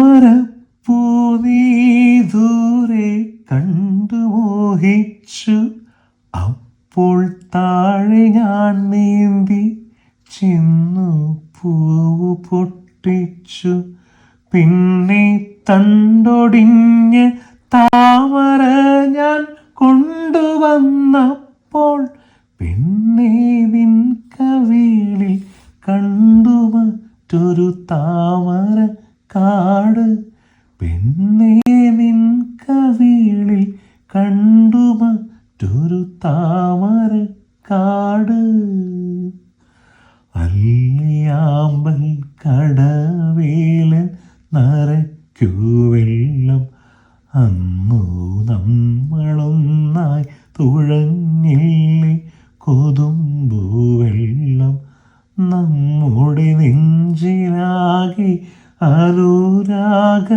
താമരപ്പൂ നീ ദൂരെ കണ്ടു മോഹിച്ചു. അപ്പോൾ താഴെ ഞാൻ നീന്തി ചെന്നു പൂവ് പൊട്ടിച്ചു. പിന്നെ തണ്ടൊടിഞ്ഞ് താമര ഞാൻ കൊണ്ടുവന്നപ്പോൾ പിന്നെ നിൻ കവിളിൽ കണ്ടു താമര കാട് പെണ്ണേവിൻ കവിളിൽ കണ്ടു മറ്റൊരു താമര കാട്. അല്ലിയാമ്പൽ കടവേലൻ നരയ്ക്കു അന്നു നമ്മളൊന്നായി തുഴഞ്ഞില്ലേ കൊതുമ്പുവെള്ളം നമ്മുടെ നെഞ്ചിലാകെ അനുരാഗ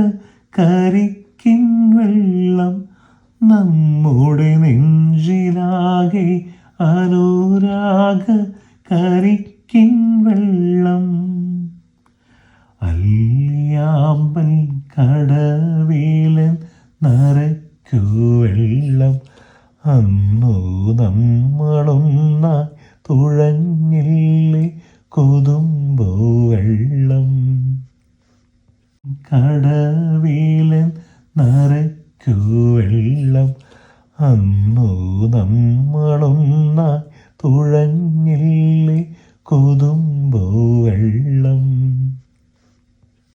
കരിക്കിൻ വെള്ളം നമ്മുടെ നെഞ്ചിലാകെ. അനുരാഗ കരിക്കിൻ വെള്ളം അല്ലിയാമ്പൽ കടവേലൻ നരക്കു വെള്ളം അന്നു നമ്മളൊന്നായി തുഴഞ്ഞില്ലേ കൊതുമ്പോ കടവേലൻ നിറയ്ക്കു വെള്ളം. അന്നു നമ്മളൊന്നായി തുഴഞ്ഞില്ലേ കൊതുമ്പോ?